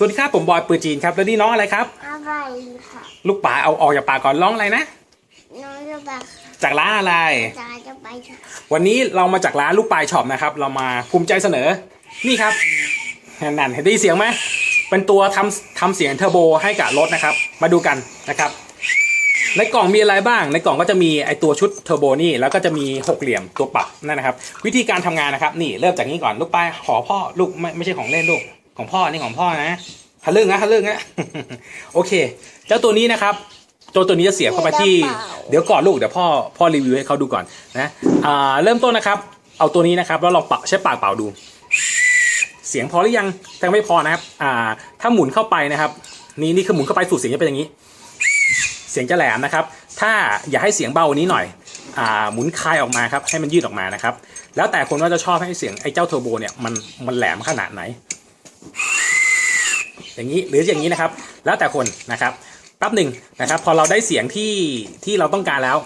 สวัสดีครับผมบอยปืนจีนครับแล้วนี่น้องอะไรครับ อะไรค่ะ ลูกป๋าเอาออกจากปากก่อนร้องอะไรนะ น้องจะไปจากร้านอะไรจะจะไปค่ะวันนี้เรามาจากร้านลูกปลายช็อปนะครับ เรามาภูมิใจเสนอ นี่ครับนั่นเห็นได้ยินเสียงไหมเป็นตัวทำทำเสียงเทอร์โบให้กับรถนะครับ มาดูกันนะครับ ในกล่องมีอะไรบ้าง ในกล่องก็จะมีไอตัวชุดเทอร์โบนี่ แล้วก็จะมีหกเหลี่ยมตัวปรับนั่นนะครับ วิธีการทำงานนะครับ นี่เริ่มจากนี้ก่อนลูกปลายขอพ่อลูกไม่ไม่ใช่ของเล่นลูก ของพ่อนี่ของพ่อนะทะลึ่งนะทะลึ่งนะโอเค เจ้าตัวนี้นะครับ ตัวตัวนี้จะเสียบเข้าไปที่ เดี๋ยวก่อนลูกเดี๋ยวพ่อพ่อรีวิวให้เขาดูก่อนนะอ่าเริ่มต้นนะครับ เอาตัวนี้นะครับ แล้วลองเป่าใช้ปากเป่าดู เสียงพอหรือยังแต่ไม่พอนะครับ อ่า ถ้าหมุนเข้าไปนะครับ นี่นี่คือหมุนเข้าไปสู่เสียงจะเป็นอย่างนี้ เสียงจะแหลมนะครับ ถ้าอยากให้เสียงเบากว่านี้หน่อยอ่าหมุนคลายออกมาครับให้มันยืดออกมานะครับ แล้วแต่คนว่าจะชอบให้เสียงไอ้เจ้าเทอร์โบเนี่ยมันมันแหลมขนาดไหน อย่างนี้หรืออย่างนี้นะครับ แล้วแต่คนนะครับแป๊บหนึ่งนะครับ พอเราได้เสียงที่ที่เราต้องการแล้ว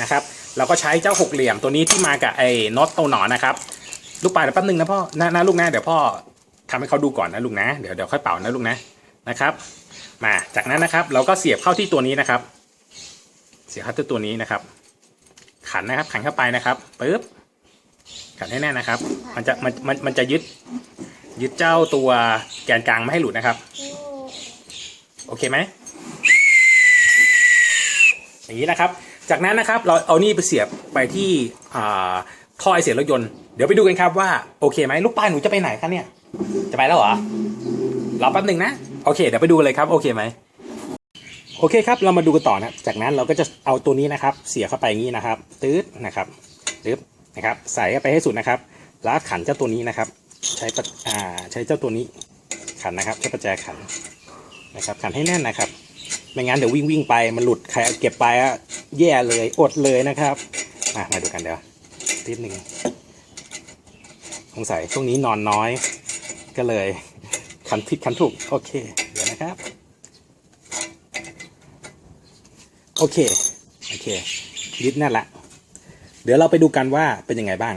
นะครับ เราก็ใช้เจ้าหกเหลี่ยมตัวนี้ที่มากับไอ้น็อตตัวหนอนนะครับ ลูกปลาเดี๋ยวแป๊บหนึ่งนะพ่อนะนะลูกนะเดี๋ยวพ่อทำให้เขาดูก่อนนะลูกนะเดี๋ยวเดี๋ยวค่อยเป่านะลูกนะนะครับ มาจากนั้นนะครับ เราก็เสียบเข้าที่ตัวนี้นะครับ เสียบเข้าที่ตัวนี้นะครับ ขันนะครับ ขันเข้าไปนะครับปึ๊บ ขันให้แน่นนะครับ มันจะมันมันมันจะยึด ยึดเจ้าตัวแกนกลางไม่ให้หลุดนะครับ โอเคไหมอย่างนี้นะครับ จากนั้นนะครับเราเอานี่ไปเสียบไปที่อ่าท่อไอเสียรถยนต์เดี๋ยวไปดูกันครับว่าโอเคไหมลูกปลาหนูจะไปไหนคะเนี่ย จะไปแล้วเหรอรอแป๊บหนึ่งนะโอเค เดี๋ยวไปดูเลยครับโอเคไหมโอเคครับเรามาดูกันต่อนะจากนั้นเราก็จะเอาตัวนี้นะครับ เสียบเข้าไปอย่างนี้นะครับตืดนะครับตืด นะครับ ใส่ไปให้สุดนะครับแล้วขันเจ้าตัวนี้นะครับ ใช้ปะอ่าใช้เจ้าตัวนี้ขันนะครับใช้ประแจขันนะครับ ขันให้แน่นนะครับ ไม่งั้นเดี๋ยววิ่งวิ่งไปมันหลุดใครเอาเก็บไปอะแย่เลยอดเลยนะครับมามาดูกันเดี๋ยวนิดหนึ่งสงสัยช่วงนี้นอนน้อย ก็เลยขันผิดขันถูกโอเคเดี๋ยวนะครับโอเคโอเคยึดแน่นละ เดี๋ยวเราไปดูกันว่าเป็นยังไงบ้าง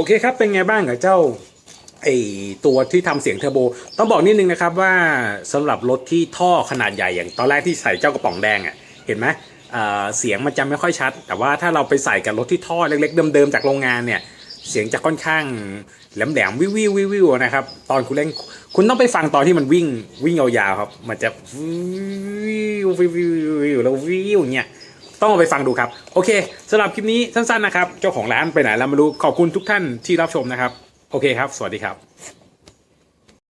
อเคครับเป็นไงบ้างกับเจ้าไอตัวที่ทำเสียงเทอร์โบ ต้องบอกนิดนึงนะครับว่าสำหรับรถที่ท่อขนาดใหญ่อย่างตอนแรกที่ใส่เจ้ากระป๋องแดงอะ่ะเห็นไหมเสียงมันจะไม่ค่อยชัด แต่ว่าถ้าเราไปใส่กับรถที่ท่อเล็กๆเดิมๆจากโรงงานเนี่ยเสียงจะค่อนข้างแหลมๆวิววิววิวนะครับตอนคุณเล่นคุณต้องไปฟังตอนที่มันวิ่งวิ่งยาวๆครับ มันจะวิววิววิววิวแล้ววิวเงี้ย ต้องเอาไปฟังดูครับ โอเคสำหรับคลิปนี้สั้นๆนะครับ เจ้าของร้านไปไหนแล้วไม่รู้ขอบคุณทุกท่านที่รับชมนะครับ โอเคครับ สวัสดีครับ